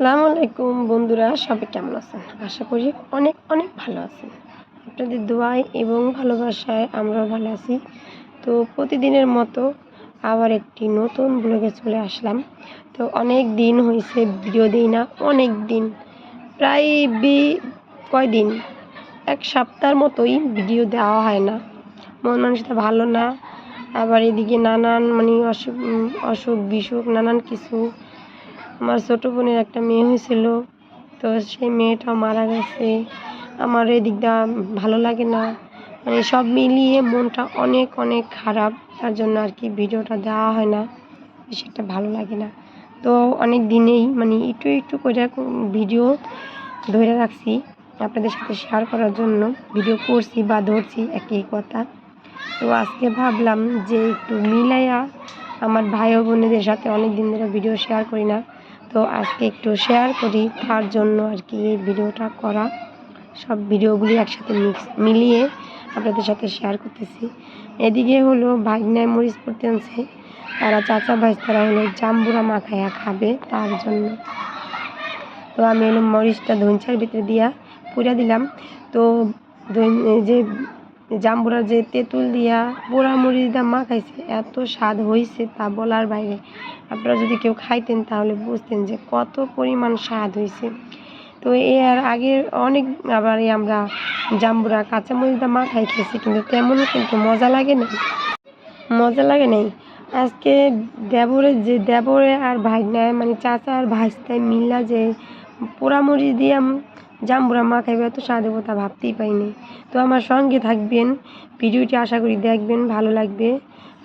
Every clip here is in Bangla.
আলাইকুম বন্ধুরা, সবাই কেমন আছেন? আশা করি অনেক অনেক ভালো আছেন। আপনাদের দোয়ায় এবং ভালোবাসায় আমরাও ভালো আছি। তো প্রতিদিনের মতো আবার একটি নতুন ব্লগে চলে আসলাম। তো অনেক দিন হয়েছে ভিডিও দিই না, অনেক দিন, প্রায় বি, কয়দিন? এক সপ্তাহের মতোই ভিডিও দেওয়া হয় না। মন মানুষটা ভালো না, আবার এদিকে নানান মানে অসুখ অসুখ বিসুখ নানান কিছু আমার ছোটো বোনের একটা মেয়ে হয়েছিল। তো সেই মেয়েটা মারা গেছে। আমার এদিকটা ভালো লাগে না। মানে সব মিলিয়ে মনটা অনেক অনেক খারাপ। তার জন্য আর কি ভিডিওটা দেওয়া হয় না। একটা ভালো লাগে না। তো অনেক দিনেই মানে একটু একটু করে ভিডিও ধরে রাখছি আপনাদের সাথে শেয়ার করার জন্য। ভিডিও করছি বা ধরছি একই কথা। তো আজকে ভাবলাম যে একটু মিলাইয়া আমার ভাই ও বোনেদের সাথে অনেক দিন ধরে ভিডিও শেয়ার করি না। তো আজকে একটু শেয়ার করি তার জন্য আর কি এই ভিডিওটা করা। সব ভিডিওগুলি একসাথে মিক্স মিলিয়ে আপনাদের সাথে শেয়ার করতেছি। এদিকে হলো ভাগনায় মরিচ পড়তে আনছে। তারা চাচা ভাই, তারা হলো জাম্বুরা মাখাইয়া খাবে তার জন্য। তো আমি হলো মরিচটা ধনচার ভিতরে দিয়া পুরা দিলাম। তো যে জাম্বুরা যে তেঁতুল দিয়া পোড়া মরিচ দিয়া মাখাইছে এত স্বাদ হয়েছে তা বলার বাইরে। আপনারা যদি কেউ খাইতেন তাহলে বুঝতেন যে কত পরিমাণ স্বাদ হয়েছে তো এর আগে অনেক আবার আমরা জাম্বুরা কাঁচা মরিচ দিয়ে মাখাই খেয়েছি, কিন্তু তেমন কিন্তু মজা লাগে না মজা লাগে নাই। আজকে দেবরে যে দেবরে আর ভাগনায় মানে চাচা আর ভাইস্তায় মিল্লা যে পোড়া পোড়ামরিচ দিয়ে জাম্বুরা মা মাখাইবে এত স্বাদ হব তা ভাবতেই পাইনি তো আমার সঙ্গে থাকবেন, ভিডিওটি আশা করি দেখবেন, ভালো লাগবে।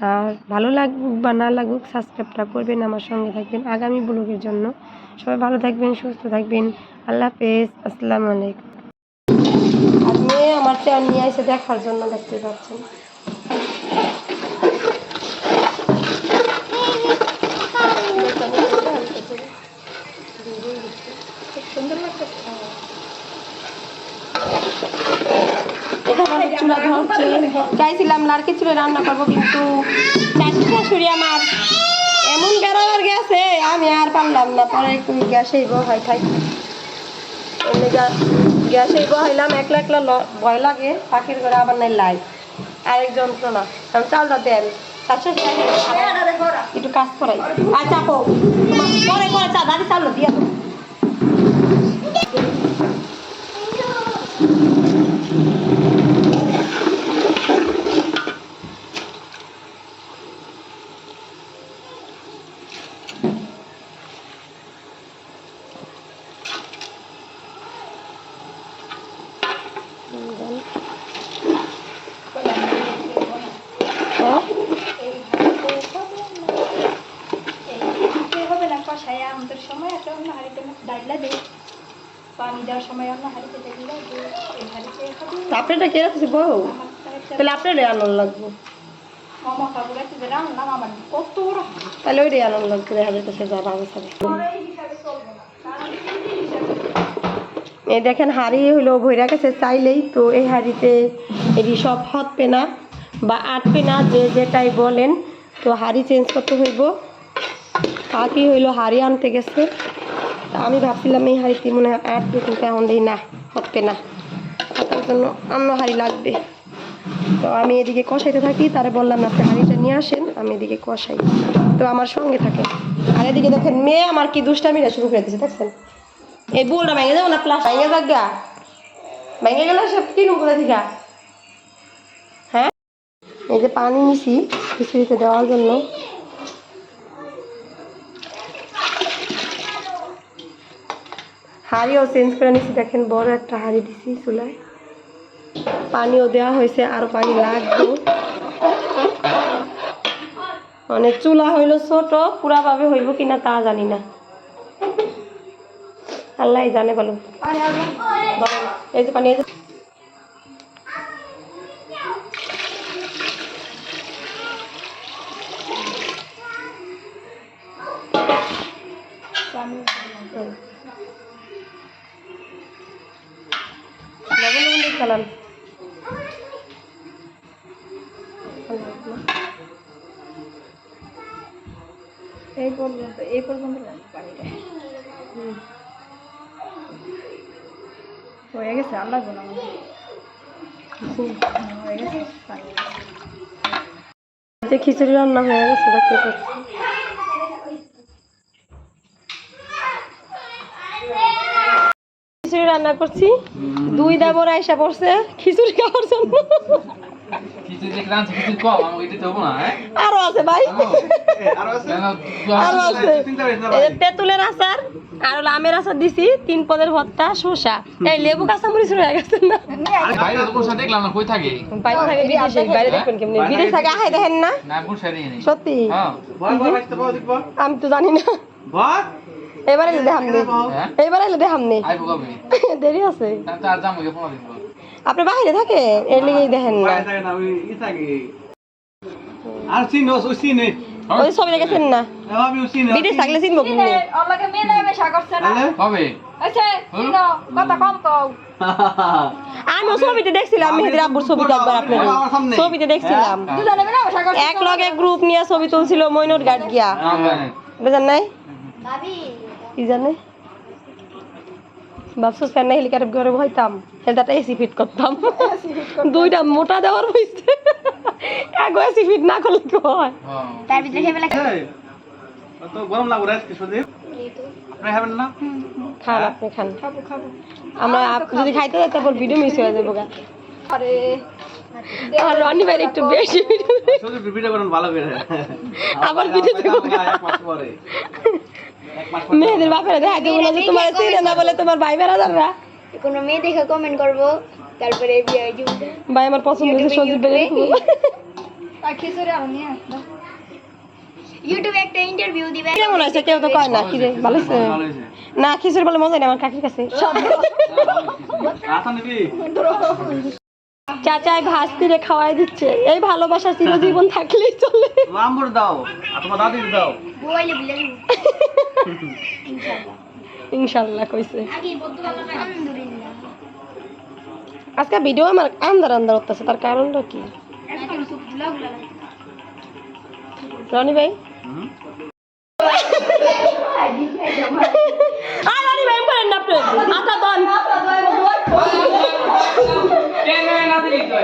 আর ভালো লাগুক বা না লাগুক সাবস্ক্রাইবটা করবেন, আমার সঙ্গে থাকবেন আগামী ব্লগের জন্য। সবাই ভালো থাকবেন, সুস্থ থাকবেন। আল্লাহ হাফেজ, আসসালামু আলাইকুম। আপনি আমার চেয়ার নিয়ে এসে দেখার জন্য দেখতে পাচ্ছেন। চুলা ধরছে চাইছিলাম নারকেল চুলে রান্না করব, কিন্তু চাষি শাশুড়ি আমার। এমন বেড়াবার গেছে, আমি আর পারলাম না। পরে গ্যাসেই বহাই খাই। এমনি গ্যাসেই বহাইলাম একলা একলা ভয় লাগে, পাখির ঘরে আবার নাই লাইট আরেক যন্ত্রণা আমি চালটা দেন। একটু কাজ করাই। তোমার পরে পরে চা, দাদি চালো দিয়া দাও। হ্যাঁ হবে না কষায় আমাদের সময় আছে অন্য হাড়িতে ডাইলা দে। পানি দেওয়ার সময় অন্য হাড়িতে দেখলে এই হাড়িতে খাবি। আপনারটা কে রাখছি বউ? তাহলে আপনারই আনন্দ লাগবো। মামা কাকু কাকুরা তো রান্নাম আমার কত বড় তাহলে ওইটাই আনন্দ লাগবে তো সে যা ভাবে সবে। এই দেখেন হাড়ি হলো ভৈরা গেছে চাইলেই তো এই হাড়িতে এটি সব হতবে না বা আটবে না যে যেটাই বলেন তো হাড়ি চেঞ্জ করতে হইব। কাকি হইল হাড়ি আনতে গেছে। আমি ভাবছিলাম এই হাড়িতে মনে হয় আটবে কিন্তু এখন দিই, না হতবে না। তার জন্য অন্য হাড়ি লাগবে। তো আমি এদিকে কষাইতে থাকি, তারে বললাম, আপনি হাঁড়িটা নিয়ে আসেন, আমি এদিকে কষাই। তো আমার সঙ্গে থাকে। আর এদিকে দেখেন, মেয়ে আমার কি দুষ্টামিটা শুরু করে দিয়েছে দেখছেন? এই বোলটা ভেঙে যাব না, প্লাস ভেঙে যাক ভেঙে গেলে সব কিনুম করে দিঘা হ্যাঁ? এই যে পানি নিছি, খিচুড়িতে দেওয়ার জন্য। হাঁড়িও চেঞ্জ করে নিছি। দেখেন বড় একটা হাঁড়ি দিছি চুলায়। পানিও দেওয়া হয়েছে, আরও পানি লাগবে। মানে চুলা হইল ছোট, পুরাভাবে হইব কিনা তা জানি না। আল্লাহ জানে বলো। এই যে পানি খেলাম এই পর্যন্ত এই পর্যন্ত। হয়ে গেছে, আল্লাহ গোনা হয়ে গেছে খিচুড়ি রান্না হয়ে গেছে খিচুড়ি রান্না করছি। দুই দেবর আইসা পড়ছে খিচুড়ি খাওয়ার জন্য। হ্যাঁ? আরও আছে ভাই। আরও? আছে? তেঁতুলের আচার আর হলো আমের আচার দিছি তিন পদের ভর্তা শসা। এই লেবু কাঁচামরিচ রয়ে গেছে না? বাইরে তো কোনো দেখলাম না কই থাকে? বাইরে থাকে বিদেশে বাইরে দেখবেন কেমনি। বিদেশ থাকে আহাই দেখেন না। না নেই। সত্যি। হ্যাঁ। আমি তো জানি না। এবারে এলে দেখাম নে। হ্যাঁ। এবারে এলে দেখাম নে। আইবো কবে? দেরি আছে? আপনি বাইরে থাকে এর লেগেই দেখেন না। আর চিনো ওই চিনে ওই ছবি দেখেছেন না আমি বিদেশ থাকলে লগে মেয়ে না আচ্ছা কথা কম কও। আমি ছবিতে দেখছিলাম মেহেদির আব্বুর ছবিতে একবার আপনার। ছবিতে দেখছিলাম। মিলে এক লগে গ্রুপ নিয়ে ছবি তুলছিল মইনুর ঘাট গিয়া। নাম বুঝেন নাই? কি জানে? ভাবছিস কেন হেলিকপ্টার ঘরে ভয়তাম হেলদাটা এসি ফিট করতাম। দুইটা মোটা দেওয়ার হয়েছে এক এসি ফিট না করলে কি হয়? তার ভিতরে তো গরম লাগবে আজকে সুদীপ আপনি খাবেন না? খান আপনি খান। খাব খাব। আমরা আপ- যদি খাইতে যাই তারপর ভিডিও মিস হয়ে যাব গা। আরে। আর রনি ভাই একটু বেশি ভিডিও ভিডিও করেন ভালো করে। আবার ভিডিও দেখব মেয়েদের বাপেরা দেখা দেবো না যে তোমার চিনে না বলে তোমার ভাই বেড়াদাররা? কোনো মেয়ে দেখে কমেন্ট করব তারপরে ভাই আমার পছন্দ হয়েছে সজীব বেড়ে ইউটিউবে একটা ইন্টারভিউ দিবে। কেমন আছে? কেউ তো কয় না কি রে ভালো আছে? না খিচুড়ি বলে মজা নেই আমার কাকির কাছে। চাচাই তীরে খাওয়াই দিচ্ছে। এই ভালোবাসা চিরজীবন থাকলেই চলে। দাও আর তোমার দাদির দাও। বলে ইনশাল্লাহ কইছে। আজকে ভিডিও আমার আন্দার আন্দার হতেছে তার কারণটা কি? রনি ভাই? আর রনি ভাই করেন না আপনি। দন কেন না দিলি তো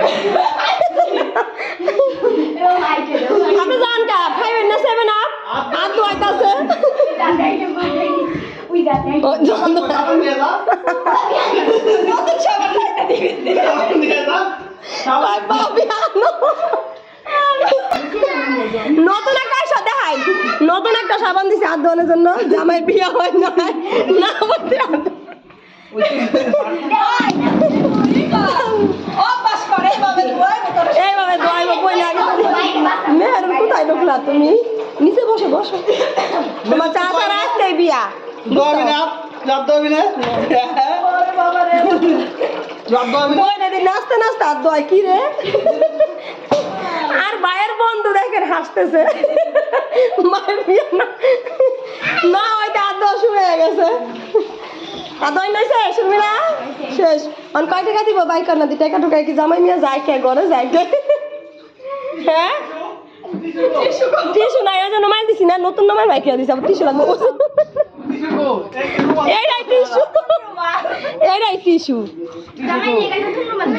আপনি যান কা খাইবেন না সেভেন আপ আর তো আইতাছে ও, জন তো- সাবান দিয়ে দাও ভাই বাবি আনো। নতুন একটা আশা দেখাই নতুন একটা সাবান দিছে হাত ধোয়ানোর জন্য জামাই বিয়ে হয় না না বলতে এইভাবে দোয়াইব বই লাগে মেয়ের কোথায় ঢুকলা তুমি নিচে বসে বসো তোমার চাচার আজকে বিয়া নাচতে দোয়াই কি রে? আর ভাইয়ের বন্ধু দেখেন হাসতেছে। মায়ের না। ওইটা শুরু হয়ে গেছে। শেষ অন দিব? বাইক কি জামাই নিয়ে যায় যায় হ্যাঁ? টিসু নাই দিছি না। নতুন নামের বাইক দিছি, আবার টিসু লাগবে। এইটাই টিসু এইটাই টিসু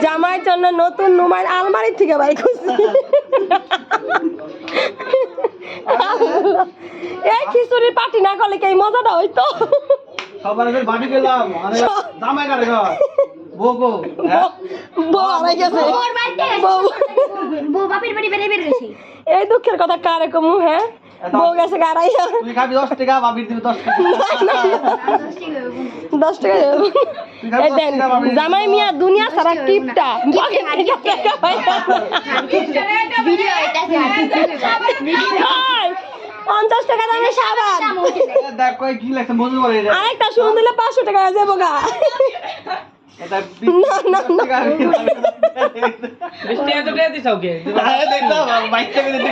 জামাইয়ের জন্য নতুন নোমাইল আলমারি থেকে বাই করছি। এই খিচুড়ির পাটি না করলে কি মজাটা হইতো? সবার আগে গেলাম জামাই কাটে বউ বউ হ্যাঁ? বউ হারাই গেছে। বউ। বউ বাপের বাড়ি বেড়ে বের গেছে। এই দুঃখের কথা কারে কমু হ্যাঁ? বউ গেছে গাড়াইয়া তুই খাবি দশ টাকা বাবির দিবি দশ টাকা। দশ টাকা দেবো। এই দেন জামাই মিয়া দুনিয়া সারা টিপটা পকেট থেকে টাকা পাই ভিডিও এটা পঞ্চাশ টাকা দামে সাবান। আরেকটা শুন দিলে পাঁচশো টাকা যাব গা। না না না। বৃষ্টি এত দিয়ে দিছাও কে আরে দেখো বাইক থেকে দিতে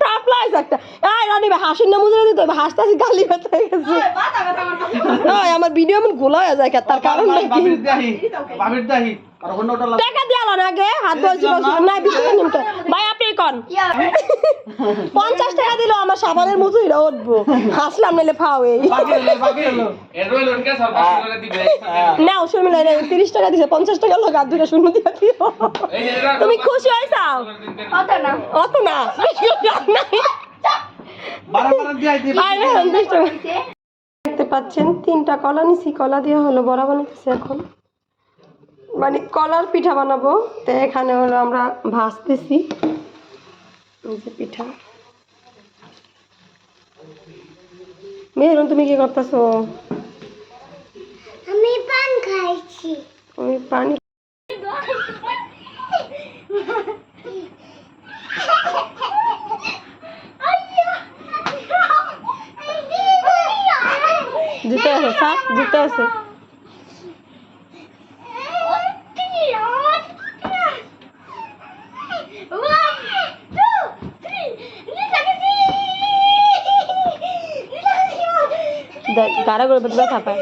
সাপ্লাইজ একটা এই রানি ভাই হাসির না মুজরে দিতে হাসতে হাসি গালি ব্যথা হয়ে গেছে ওই, আমার ভিডিও এমন গোলা হয়ে যায় তার কারণ কি বাবির দাহি বাবির দাহি আর অন্যটা টাকা দিয়ে আলান আগে হাত ধোয়াছি না বিশ ভাই পঞ্চাশ টাকা দিল, আমার সাবানের মজুরিরা উঠবো। হাসলাম নাও শর্মিলা এটা তিরিশ টাকা দিছে, পঞ্চাশ টাকা লোক, আর দুটা শূন্য দিয়ে দিও। এটা তুমি খুশি হয়েছাও কত না। অত না। দেখতে পাচ্ছেন, তিনটা কলা নিছি, কলা দিয়ে হলো বড়া বানাইতেছি এখন। মানে কলার পিঠা বানাবো। তো এখানে হলো আমরা ভাজতেছি। যে পিঠা। মেহরুন তুমি কি করতেছো? আমি পান খাইছি। আমি পানি জুতে আছে জুতে আছে। গাড়া করে ব্যথা পায়।